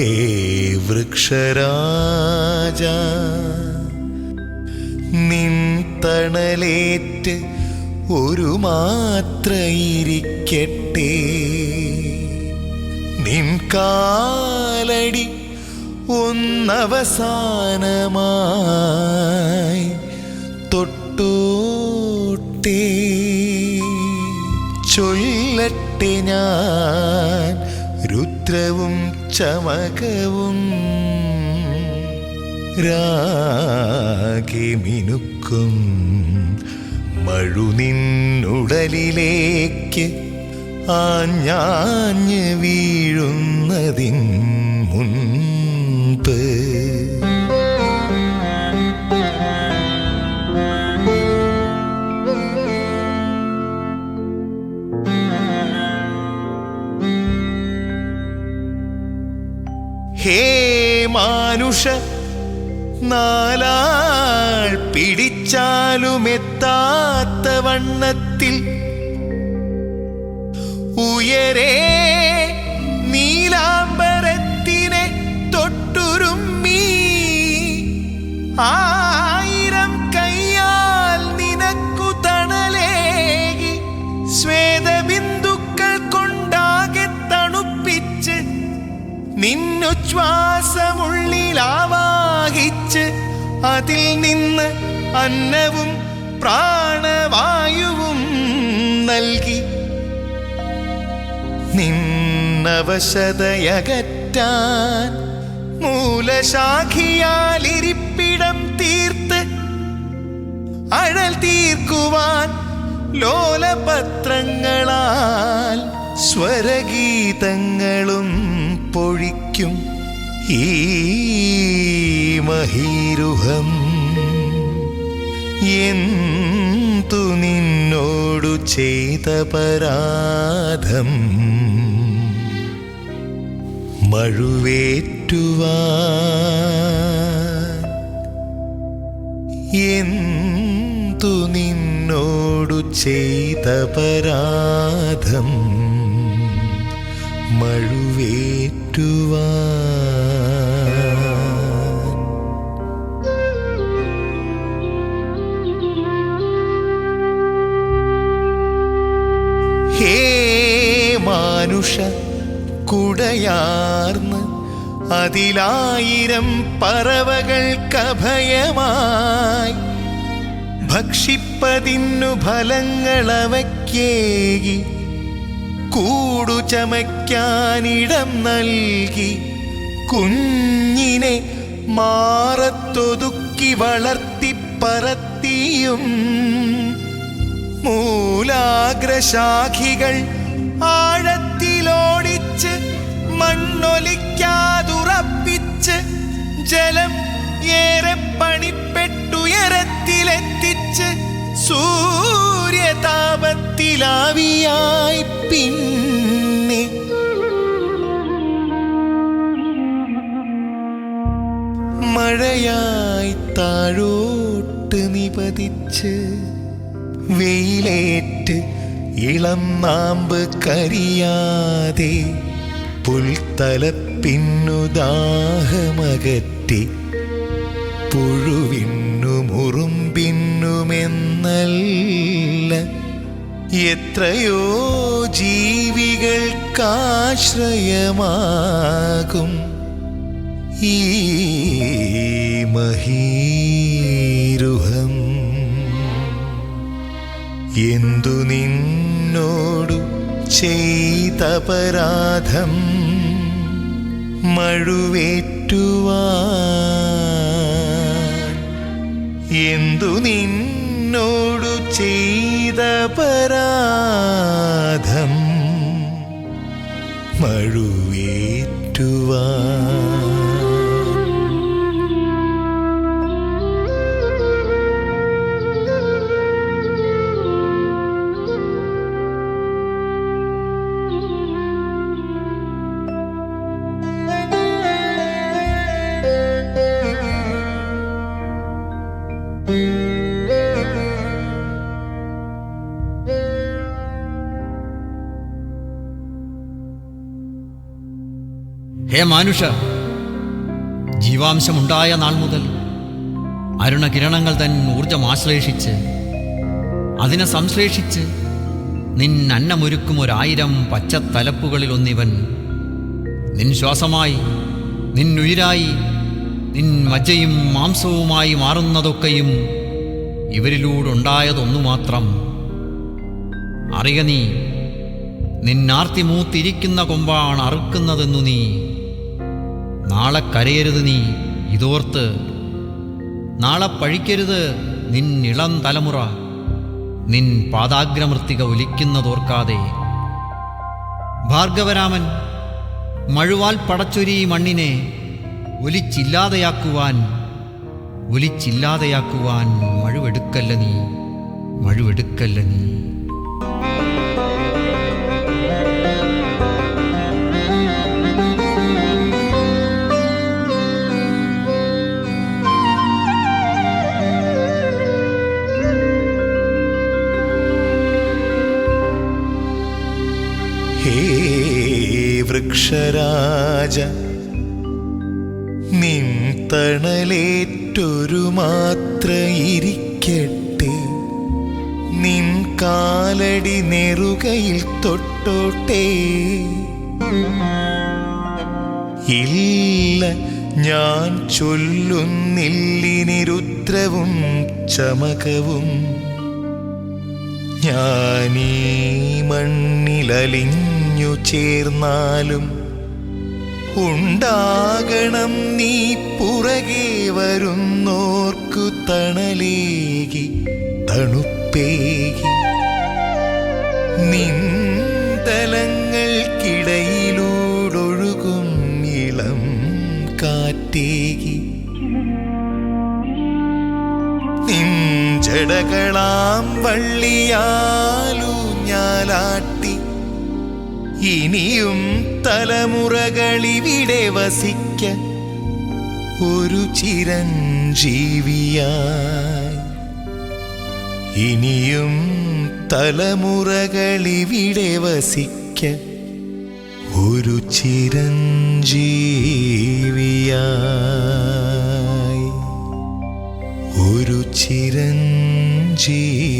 ഹേ വൃക്ഷരാജ നിൻ തണലേറ്റ് ഒരു മാത്രയിരിക്കട്ടെ. നിൻ കാലടി ഒന്നവസാനമായി തൊട്ടൂട്ടേ. ചൊല്ലട്ടെ ഞാൻ രുദ്രവും ചമകവും രാഗിമിനുക്കും മഴുനിന്നുടലിലേക്ക് ആഞ്ഞാഞ്ഞ് വീഴുന്നതിൻ മുൻപ് മാനുഷ നാലാൾ പിടിച്ചാലുമെത്താത്ത വണ്ണത്തിൽ ഉയരേ നീലാംബരത്തിനെ തൊട്ടുരുമ്മി ആയിരം നിന്നുച്ഛ്വാസമുള്ളിലാവാഹിച്ച് അതിൽ നിന്ന് അന്നവും പ്രാണവായുവും നൽകി. നിന്നവശതയകറ്റാൻ മൂലശാഖിയാൽ ഇരിപ്പിടം തീർത്ത് അഴൽ തീർക്കുവാൻ ലോലപത്രങ്ങളാൽ സ്വരഗീതങ്ങളും പൊഴിക്കും ഈ മഹീരുഹം. എന്തു നിന്നോടു ചെയ്ത പരാധം? മഴുവേറ്റുവാ. എന്തു നിന്നോടു ചെയ്ത പരാധം? മാനുഷ കുടയാർന്ന് അതിലായിരം പറവകൾക്കഭയമായി ഭക്ഷിപ്പതിന്നു ഫലങ്ങളവയ്ക്കേകി കൂടു ചമയ്ക്കാനിടം നൽകി കുഞ്ഞിനെ മാറത്തൊതുക്കി വളർത്തിപ്പറത്തിയും മൂലാഗ്രശാഖികൾ ആഴത്തിലോടിച്ച് മണ്ണൊലിക്കാതുറപ്പിച്ച് ജലം ഏറെ പണിപ്പെട്ടുയരത്തിലെത്തിച്ച് സൂര്യതാപത്തിലാവിയായി പിന്നെ. മഴയായി താഴോട്ട് നിപതിച്ച് വെയിലേറ്റ് ഇളം നാമ്പ് കരിയാതെ പുൽത്തലപ്പിന്നു ദാഹമകറ്റി പുഴുവിന്നു എത്രയോ ജീവികൾക്കാശ്രയമാകും ഈ മഹീരുഹം. എന്തു നിന്നോടു ചെയ്ത പരാധം മഴുവേറ്റുവാൻ? എന്തു നിന്നോടു ചെയ്ത മഴുവേറ്റുവാൻ ഹേ മാനുഷ ജീവാംശമുണ്ടായ നാൾ മുതൽ അരുണകിരണങ്ങൾ തൻ ഊർജം ആശ്ലേഷിച്ച് അതിനെ സംശ്ലേഷിച്ച് നിൻ അന്നമൊരുക്കും ഒരായിരം പച്ചത്തലപ്പുകളിൽ ഒന്നിവൻ. നിൻ ശ്വാസമായി നിൻ ഉയിരായി നിൻ മജ്ജയും മാംസവുമായി മാറുന്നതൊക്കെയും ഇവരിലൂടുണ്ടായതൊന്നു മാത്രം. അറിയ നീ നിന്നാർത്തി മൂത്തിരിക്കുന്ന കൊമ്പാണ് അറുക്കുന്നതെന്നു നീ. നാളെ കരയരുത് നീ ഇതോർത്ത്. നാളെ പഴിക്കരുത് നിൻ ഇളം തലമുറ. നിൻ പാദാഗ്രമൃത്തിക ഒലിക്കുന്നതോർക്കാതെ. ഭാർഗവരാമൻ മഴുവാൽ പടച്ചൊരി മണ്ണിനെ ഒലിച്ചില്ലാതെയാക്കുവാൻ ഒലിച്ചില്ലാതെയാക്കുവാൻ മഴുവെടുക്കല്ല നീ മഴുവെടുക്കല്ല നീ. ഹേ വൃക്ഷരാജ നിൻ തണലേറ്റൊരു മാത്ര ഇരിക്കട്ടെ നിൻ കാലടി നെറുകയിൽ തൊട്ടോട്ടെ. ഇല്ല ഞാൻ ചൊല്ലുന്നില്ലിനിരുദ്രവും ചമകവും. ഞാനീ മണ്ണിലലിഞ്ഞു ചേർന്നാലും ഉണ്ടാകണം നീ പുറകെ വരുന്നോർക്കു തണലേകി തണുപ്പേകി. നിന്തലങ്ങൾക്കിടയിലൂടൊഴുകും ഇളം കാറ്റേകി. നിഞ്ചടകളാം വള്ളിയാലൂഞ്ഞാലാട്ടി. ഇനിയും തലമുറകളിവിടെ വസിക്ക ഒരു ചിരഞ്ജീവിയായി. ഇനിയും തലമുറകളിവിടെ വസിക്ക ഒരു ചിരഞ്ജീവിയായി. ഒരു ചിരഞ്ജീവിയായി